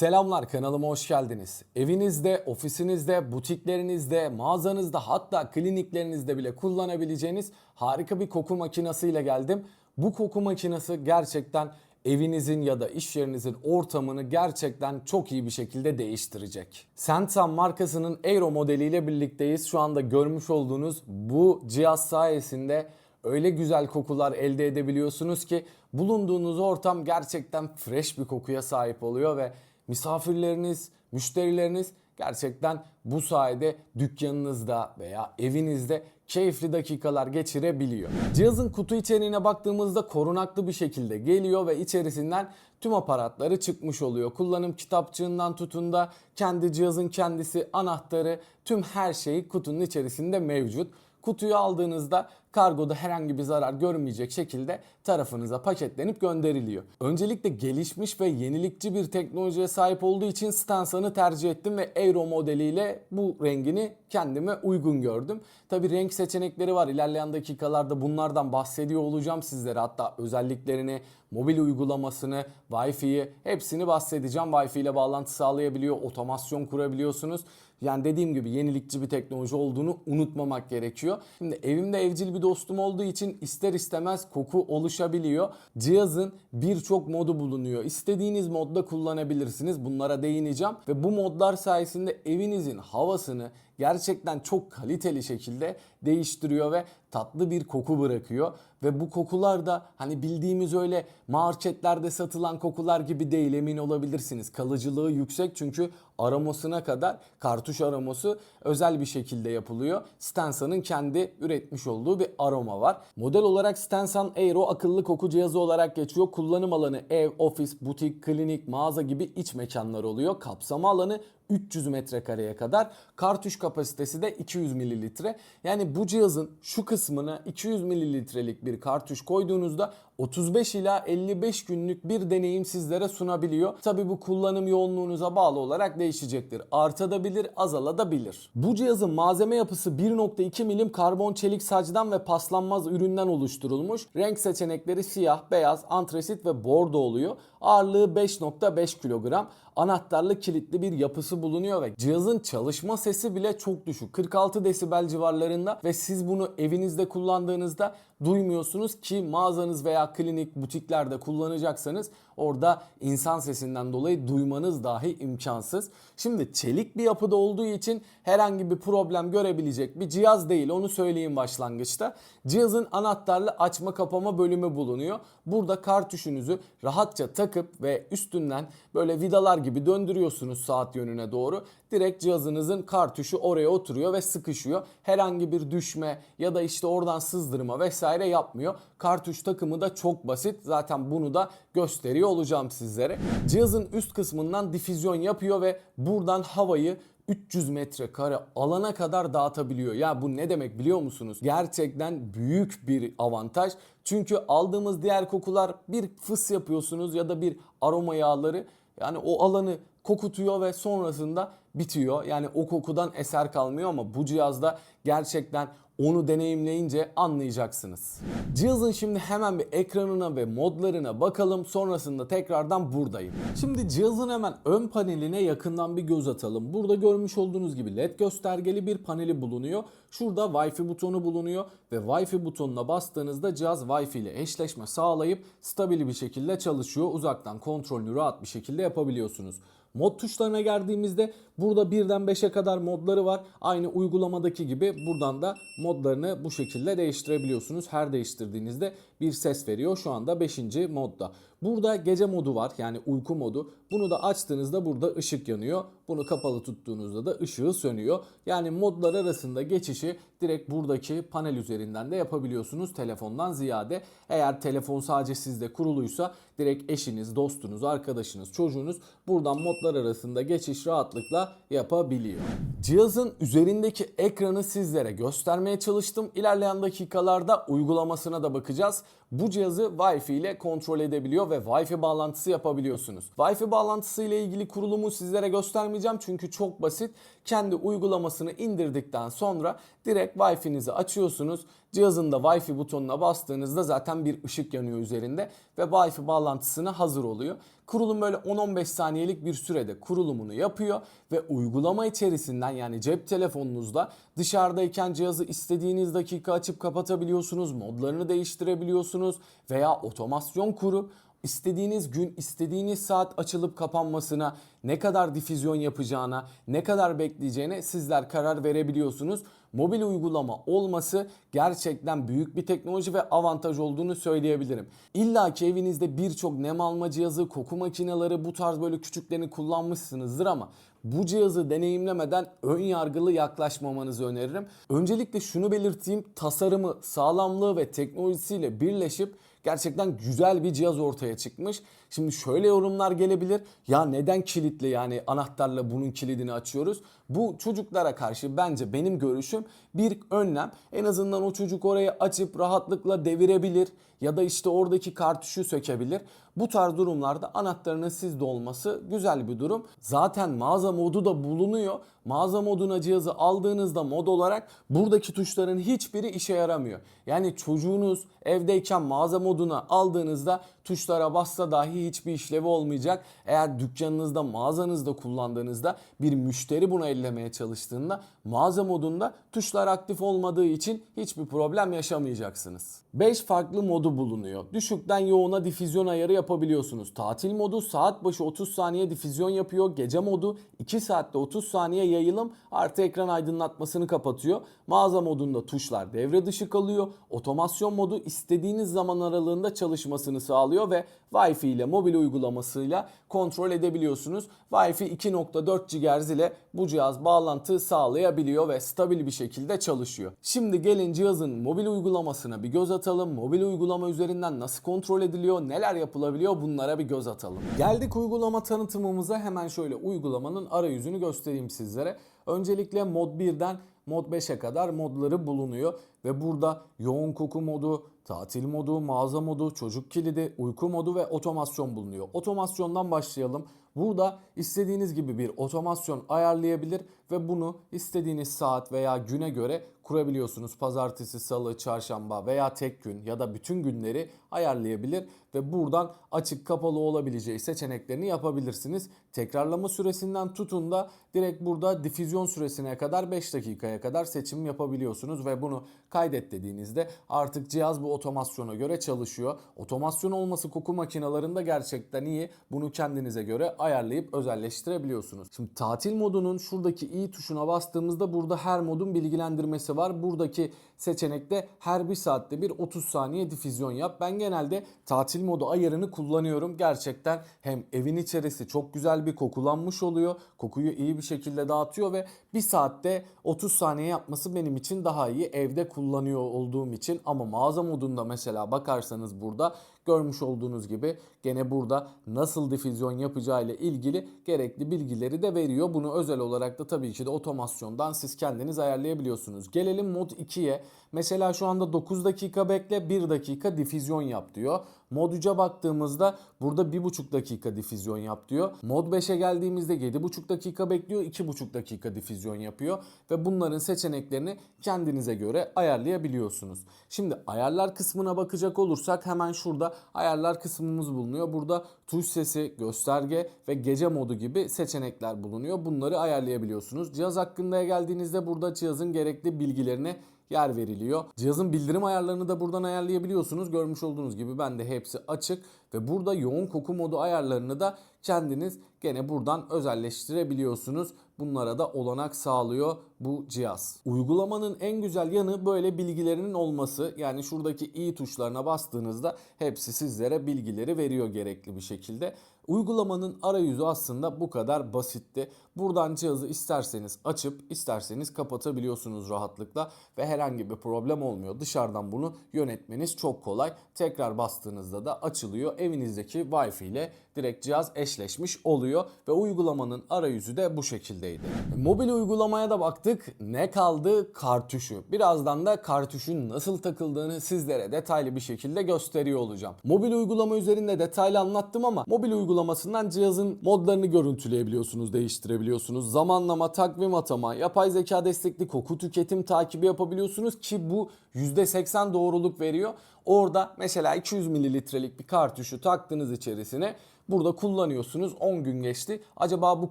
Selamlar kanalıma hoş geldiniz. Evinizde, ofisinizde, butiklerinizde, mağazanızda hatta kliniklerinizde bile kullanabileceğiniz harika bir koku makinesiyle geldim. Bu koku makinesi gerçekten evinizin ya da iş yerinizin ortamını gerçekten çok iyi bir şekilde değiştirecek. Sensan markasının Aero modeliyle birlikteyiz. Şu anda görmüş olduğunuz bu cihaz sayesinde öyle güzel kokular elde edebiliyorsunuz ki bulunduğunuz ortam gerçekten fresh bir kokuya sahip oluyor ve misafirleriniz, müşterileriniz gerçekten bu sayede dükkanınızda veya evinizde keyifli dakikalar geçirebiliyor. Cihazın kutu içeriğine baktığımızda korunaklı bir şekilde geliyor ve içerisinden tüm aparatları çıkmış oluyor. Kullanım kitapçığından tutun da kendi cihazın kendisi, anahtarı, tüm her şeyi kutunun içerisinde mevcut. Kutuyu aldığınızda kargoda herhangi bir zarar görmeyecek şekilde tarafınıza paketlenip gönderiliyor. Öncelikle gelişmiş ve yenilikçi bir teknolojiye sahip olduğu için Stansan'ı tercih ettim ve Aero modeliyle bu rengini kendime uygun gördüm. Tabi renk seçenekleri var. İlerleyen dakikalarda bunlardan bahsediyor olacağım sizlere. Hatta özelliklerini, mobil uygulamasını, Wi-Fi'yi hepsini bahsedeceğim. Wi-Fi ile bağlantı sağlayabiliyor, otomasyon kurabiliyorsunuz. Yani dediğim gibi yenilikçi bir teknoloji olduğunu unutmamak gerekiyor. Şimdi evimde evcil bir dostum olduğu için ister istemez koku oluşabiliyor. Cihazın birçok modu bulunuyor. İstediğiniz modda kullanabilirsiniz. Bunlara değineceğim ve bu modlar sayesinde evinizin havasını gerçekten çok kaliteli şekilde değiştiriyor ve tatlı bir koku bırakıyor. Ve bu kokular da hani bildiğimiz öyle marketlerde satılan kokular gibi değil emin olabilirsiniz. Kalıcılığı yüksek çünkü aromasına kadar kartuş aroması özel bir şekilde yapılıyor. Stensan'ın kendi üretmiş olduğu bir aroma var. Model olarak Stensan Aero akıllı koku cihazı olarak geçiyor. Kullanım alanı ev, ofis, butik, klinik, mağaza gibi iç mekanlar oluyor. Kapsama alanı 300 metrekareye kadar. Kartuş kapasitesi de 200 mililitre. Yani bu cihazın şu kısmına 200 mililitrelik bir kartuş koyduğunuzda 35 ila 55 günlük bir deneyim sizlere sunabiliyor. Tabi bu kullanım yoğunluğunuza bağlı olarak değişecektir. Artabilir, azalabilir. Bu cihazın malzeme yapısı 1.2 milim karbon çelik sacdan ve paslanmaz üründen oluşturulmuş. Renk seçenekleri siyah, beyaz, antresit ve bordo oluyor. Ağırlığı 5.5 kilogram. Anahtarlı kilitli bir yapısı bulunuyor ve cihazın çalışma sesi bile çok düşük. 46 desibel civarlarında ve siz bunu evinizde kullandığınızda duymuyorsunuz ki mağazanız veya klinik, butiklerde kullanacaksanız orada insan sesinden dolayı duymanız dahi imkansız. Şimdi çelik bir yapıda olduğu için herhangi bir problem görebilecek bir cihaz değil onu söyleyeyim başlangıçta. Cihazın anahtarlı açma kapama bölümü bulunuyor. Burada kartuşunuzu rahatça takıp ve üstünden böyle vidalar gibi döndürüyorsunuz saat yönüne doğru. Direkt cihazınızın kartuşu oraya oturuyor ve sıkışıyor. Herhangi bir düşme ya da işte oradan sızdırma vesaire yapmıyor. Kartuş takımı da çok basit. Zaten bunu da gösteriyor olacağım sizlere. Cihazın üst kısmından difüzyon yapıyor ve buradan havayı 300 metrekare alana kadar dağıtabiliyor. Ya bu ne demek biliyor musunuz? Gerçekten büyük bir avantaj. Çünkü aldığımız diğer kokular bir fıs yapıyorsunuz ya da bir aroma yağları yani o alanı kokutuyor ve sonrasında bitiyor. Yani o kokudan eser kalmıyor ama bu cihazda gerçekten onu deneyimleyince anlayacaksınız. Cihazın şimdi hemen bir ekranına ve modlarına bakalım. Sonrasında tekrardan buradayım. Şimdi cihazın hemen ön paneline yakından bir göz atalım. Burada görmüş olduğunuz gibi led göstergeli bir paneli bulunuyor. Şurada Wi-Fi butonu bulunuyor ve Wi-Fi butonuna bastığınızda cihaz Wi-Fi ile eşleşme sağlayıp stabil bir şekilde çalışıyor. Uzaktan kontrolünü rahat bir şekilde yapabiliyorsunuz. Mod tuşlarına geldiğimizde burada birden 5'e kadar modları var. Aynı uygulamadaki gibi buradan da modlarını bu şekilde değiştirebiliyorsunuz. Her değiştirdiğinizde bir ses veriyor. Şu anda 5. modda. Burada gece modu var yani uyku modu. Bunu da açtığınızda burada ışık yanıyor. Bunu kapalı tuttuğunuzda da ışığı sönüyor. Yani modlar arasında geçişi direkt buradaki panel üzerinden de yapabiliyorsunuz telefondan ziyade. Eğer telefon sadece sizde kuruluysa direkt eşiniz, dostunuz, arkadaşınız, çocuğunuz buradan modlar arasında geçiş rahatlıkla yapabiliyor. Cihazın üzerindeki ekranı sizlere göstermeye çalıştım. İlerleyen dakikalarda uygulamasına da bakacağız. Bu cihazı Wi-Fi ile kontrol edebiliyor ve Wi-Fi bağlantısı yapabiliyorsunuz. Wi-Fi bağlantısı ile ilgili kurulumu sizlere göstermeyeceğim çünkü çok basit. Kendi uygulamasını indirdikten sonra direkt Wi-Fi'nizi açıyorsunuz. Cihazın da Wi-Fi butonuna bastığınızda zaten bir ışık yanıyor üzerinde ve Wi-Fi bağlantısına hazır oluyor. Kurulum böyle 10-15 saniyelik bir sürede kurulumunu yapıyor ve uygulama içerisinden yani cep telefonunuzda dışarıdayken cihazı istediğiniz dakika açıp kapatabiliyorsunuz, modlarını değiştirebiliyorsunuz veya otomasyon kurup istediğiniz gün, istediğiniz saat açılıp kapanmasına, ne kadar difüzyon yapacağına, ne kadar bekleyeceğine sizler karar verebiliyorsunuz. Mobil uygulama olması gerçekten büyük bir teknoloji ve avantaj olduğunu söyleyebilirim. İlla ki evinizde birçok nem alma cihazı, koku makineleri bu tarz böyle küçüklerini kullanmışsınızdır ama bu cihazı deneyimlemeden ön yargılı yaklaşmamanızı öneririm. Öncelikle şunu belirteyim. Tasarımı, sağlamlığı ve teknolojisiyle birleşip gerçekten güzel bir cihaz ortaya çıkmış. Şimdi şöyle yorumlar gelebilir. Ya neden kilitli yani anahtarla bunun kilidini açıyoruz? Bu çocuklara karşı bence benim görüşüm bir önlem. En azından o çocuk orayı açıp rahatlıkla devirebilir ya da işte oradaki kartuşu sökebilir. Bu tarz durumlarda anahtarının sizde olması güzel bir durum. Zaten mağaza modu da bulunuyor. Mağaza moduna cihazı aldığınızda mod olarak buradaki tuşların hiçbiri işe yaramıyor. Yani çocuğunuz evdeyken mağaza moduna aldığınızda tuşlara bassa dahi hiçbir işlevi olmayacak. Eğer dükkanınızda, mağazanızda kullandığınızda bir müşteri bunu ellemeye çalıştığında mağaza modunda tuşlar aktif olmadığı için hiçbir problem yaşamayacaksınız. 5 farklı modu bulunuyor. Düşükten yoğuna difüzyon ayarı yapabiliyorsunuz. Tatil modu saat başı 30 saniye difüzyon yapıyor. Gece modu 2 saatte 30 saniye yayılım artı ekran aydınlatmasını kapatıyor. Mağaza modunda tuşlar devre dışı kalıyor. Otomasyon modu istediğiniz zaman aralığında çalışmasını sağlıyor ve Wi-Fi ile mobil uygulamasıyla kontrol edebiliyorsunuz. Wi-Fi 2.4 GHz ile bu cihaz bağlantı sağlayabiliyor ve stabil bir şekilde çalışıyor. Şimdi gelin cihazın mobil uygulamasına bir göz atalım. Mobil uygulama üzerinden nasıl kontrol ediliyor, neler yapılabiliyor bunlara bir göz atalım. Geldik uygulama tanıtımımıza. Hemen şöyle uygulamanın arayüzünü göstereyim sizlere. Öncelikle mod 1'den mod 5'e kadar modları bulunuyor ve burada yoğun koku modu, tatil modu, mağaza modu, çocuk kilidi, uyku modu ve otomasyon bulunuyor. Otomasyondan başlayalım. Burada istediğiniz gibi bir otomasyon ayarlayabilir ve bunu istediğiniz saat veya güne göre kurabiliyorsunuz. Pazartesi, salı, çarşamba veya tek gün ya da bütün günleri ayarlayabilir ve buradan açık kapalı olabileceği seçeneklerini yapabilirsiniz. Tekrarlama süresinden tutun da direkt burada difüzyon süresine kadar 5 dakikaya kadar seçim yapabiliyorsunuz ve bunu kaydet dediğinizde artık cihaz bu otomasyona göre çalışıyor. Otomasyon olması koku makinelerinde gerçekten iyi. Bunu kendinize göre ayarlayıp özelleştirebiliyorsunuz. Şimdi tatil modunun şuradaki i tuşuna bastığımızda burada her modun bilgilendirmesi var. Buradaki seçenekte her bir saatte bir 30 saniye difüzyon yap. Ben genelde tatil modu ayarını kullanıyorum. Gerçekten hem evin içerisi çok güzel bir kokulanmış oluyor. Kokuyu iyi bir şekilde dağıtıyor ve bir saatte 30 saniye yapması benim için daha iyi. Evde kullanıyor olduğum için ama mağaza modunda mesela bakarsanız burada görmüş olduğunuz gibi gene burada nasıl difüzyon yapacağı ile ilgili gerekli bilgileri de veriyor. Bunu özel olarak da tabii ki de otomasyondan siz kendiniz ayarlayabiliyorsunuz. Gelelim mod 2'ye. Mesela şu anda 9 dakika bekle 1 dakika difüzyon yap diyor. Mod 3'e baktığımızda burada 1,5 dakika difüzyon yap diyor. Mod 5'e geldiğimizde 7,5 dakika bekliyor 2,5 dakika difüzyon yapıyor. Ve bunların seçeneklerini kendinize göre ayarlayabiliyorsunuz. Şimdi ayarlar kısmına bakacak olursak hemen şurada ayarlar kısmımız bulunuyor. Burada tuş sesi, gösterge ve gece modu gibi seçenekler bulunuyor. Bunları ayarlayabiliyorsunuz. Cihaz hakkında geldiğinizde burada cihazın gerekli bilgilerini yer veriliyor. Cihazın bildirim ayarlarını da buradan ayarlayabiliyorsunuz. Görmüş olduğunuz gibi bende hepsi açık ve burada yoğun koku modu ayarlarını da kendiniz gene buradan özelleştirebiliyorsunuz. Bunlara da olanak sağlıyor bu cihaz. Uygulamanın en güzel yanı böyle bilgilerinin olması. Yani şuradaki i tuşlarına bastığınızda hepsi sizlere bilgileri veriyor gerekli bir şekilde. Uygulamanın arayüzü aslında bu kadar basitti. Buradan cihazı isterseniz açıp isterseniz kapatabiliyorsunuz rahatlıkla ve herhangi bir problem olmuyor. Dışarıdan bunu yönetmeniz çok kolay. Tekrar bastığınızda da açılıyor. Evinizdeki Wi-Fi ile direkt cihaz eşleşmiş oluyor ve uygulamanın arayüzü de bu şekildeydi. Mobil uygulamaya da baktık. Ne kaldı? Kartuşu. Birazdan da kartuşun nasıl takıldığını sizlere detaylı bir şekilde gösteriyor olacağım. Mobil uygulama üzerinde detaylı anlattım ama mobil uygulamasından cihazın modlarını görüntüleyebiliyorsunuz, değiştirebiliyorsunuz. Zamanlama, takvim atama, yapay zeka destekli koku tüketim takibi yapabiliyorsunuz ki bu %80 doğruluk veriyor. Orada mesela 200 mililitrelik bir kartuşu taktığınız içerisine Burada kullanıyorsunuz 10 gün geçti. Acaba bu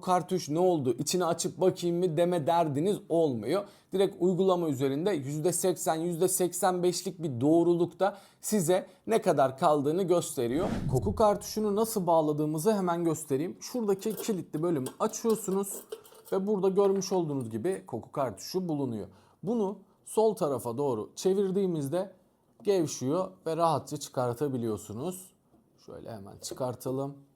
kartuş ne oldu? İçini açıp bakayım mı deme derdiniz olmuyor. Direkt uygulama üzerinde %80 %85'lik bir doğrulukta size ne kadar kaldığını gösteriyor. Koku kartuşunu nasıl bağladığımızı hemen göstereyim. Şuradaki kilitli bölümü açıyorsunuz ve burada görmüş olduğunuz gibi koku kartuşu bulunuyor. Bunu sol tarafa doğru çevirdiğimizde gevşiyor ve rahatça çıkartabiliyorsunuz. Şöyle hemen çıkartalım.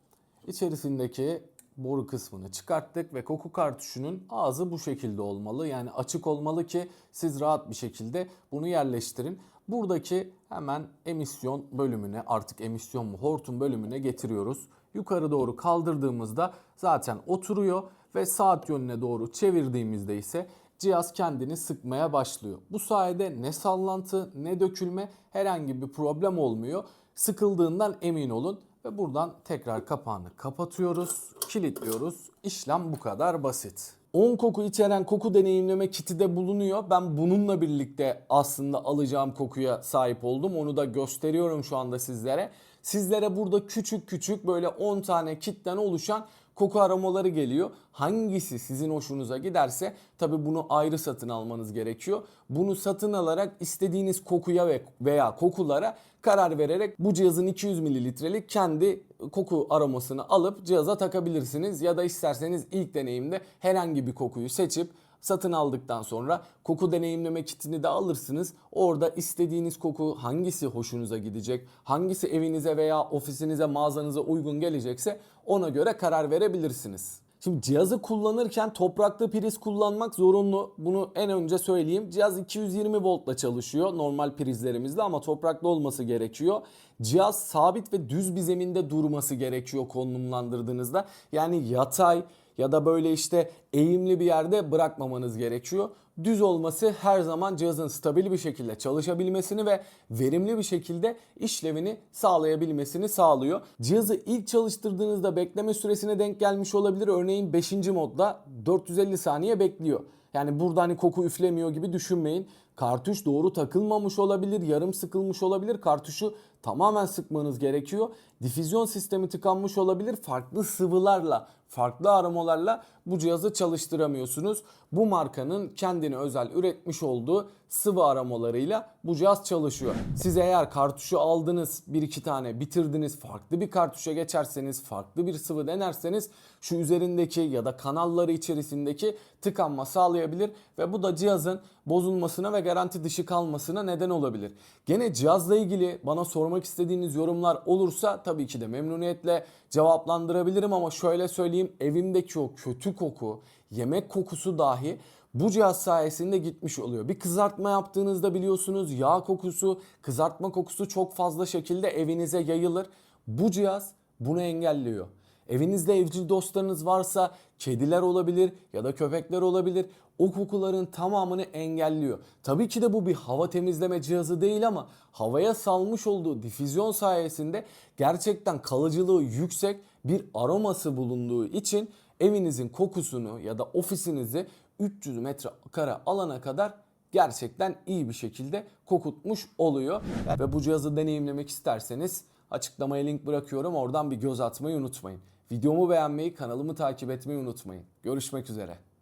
İçerisindeki boru kısmını çıkarttık ve koku kartuşunun ağzı bu şekilde olmalı. Yani açık olmalı ki siz rahat bir şekilde bunu yerleştirin. Buradaki hemen emisyon bölümüne artık emisyon mu hortum bölümüne getiriyoruz. Yukarı doğru kaldırdığımızda zaten oturuyor ve saat yönüne doğru çevirdiğimizde ise cihaz kendini sıkmaya başlıyor. Bu sayede ne sallantı ne dökülme herhangi bir problem olmuyor. Sıkıldığından emin olun ve buradan tekrar kapağını kapatıyoruz, kilitliyoruz. İşlem bu kadar basit. 10 koku içeren koku deneyimleme kiti de bulunuyor. Ben bununla birlikte aslında alacağım kokuya sahip oldum. Onu da gösteriyorum şu anda sizlere. Sizlere burada küçük küçük böyle 10 tane kitten oluşan koku aromaları geliyor. Hangisi sizin hoşunuza giderse tabi bunu ayrı satın almanız gerekiyor. Bunu satın alarak istediğiniz kokuya ve veya kokulara karar vererek bu cihazın 200 mililitrelik kendi koku aromasını alıp cihaza takabilirsiniz. Ya da isterseniz ilk deneyimde herhangi bir kokuyu seçip satın aldıktan sonra koku deneyimleme kitini de alırsınız. Orada istediğiniz koku hangisi hoşunuza gidecek, hangisi evinize veya ofisinize, mağazanıza uygun gelecekse ona göre karar verebilirsiniz. Şimdi cihazı kullanırken topraklı priz kullanmak zorunlu. Bunu en önce söyleyeyim. Cihaz 220 voltla çalışıyor normal prizlerimizde ama topraklı olması gerekiyor. Cihaz sabit ve düz bir zeminde durması gerekiyor konumlandırdığınızda. Yani yatay ya da böyle işte eğimli bir yerde bırakmamanız gerekiyor. Düz olması her zaman cihazın stabil bir şekilde çalışabilmesini ve verimli bir şekilde işlevini sağlayabilmesini sağlıyor. Cihazı ilk çalıştırdığınızda bekleme süresine denk gelmiş olabilir. Örneğin 5. modda 450 saniye bekliyor. Yani burada hani koku üflemiyor gibi düşünmeyin. Kartuş doğru takılmamış olabilir, yarım sıkılmış olabilir. Kartuşu tamamen sıkmanız gerekiyor. Difüzyon sistemi tıkanmış olabilir. Farklı sıvılarla, farklı aromalarla bu cihazı çalıştıramıyorsunuz. Bu markanın kendine özel üretmiş olduğu sıvı aromalarıyla bu cihaz çalışıyor. Siz eğer kartuşu aldınız, bir iki tane bitirdiniz, farklı bir kartuşa geçerseniz, farklı bir sıvı denerseniz şu üzerindeki ya da kanalları içerisindeki tıkanma sağlayabilir ve bu da cihazın bozulmasına ve garanti dışı kalmasına neden olabilir. Gene cihazla ilgili bana sormak istediğiniz yorumlar olursa tabii ki de memnuniyetle cevaplandırabilirim ama şöyle söyleyeyim evimdeki o kötü koku, yemek kokusu dahi bu cihaz sayesinde gitmiş oluyor. Bir kızartma yaptığınızda biliyorsunuz yağ kokusu, kızartma kokusu çok fazla şekilde evinize yayılır. Bu cihaz bunu engelliyor. Evinizde evcil dostlarınız varsa kediler olabilir ya da köpekler olabilir. O kokuların tamamını engelliyor. Tabii ki de bu bir hava temizleme cihazı değil ama havaya salmış olduğu difüzyon sayesinde gerçekten kalıcılığı yüksek bir aroması bulunduğu için evinizin kokusunu ya da ofisinizi 300 metrekare alana kadar gerçekten iyi bir şekilde kokutmuş oluyor. Ve bu cihazı deneyimlemek isterseniz açıklamaya link bırakıyorum. Oradan bir göz atmayı unutmayın. Videomu beğenmeyi, kanalımı takip etmeyi unutmayın. Görüşmek üzere.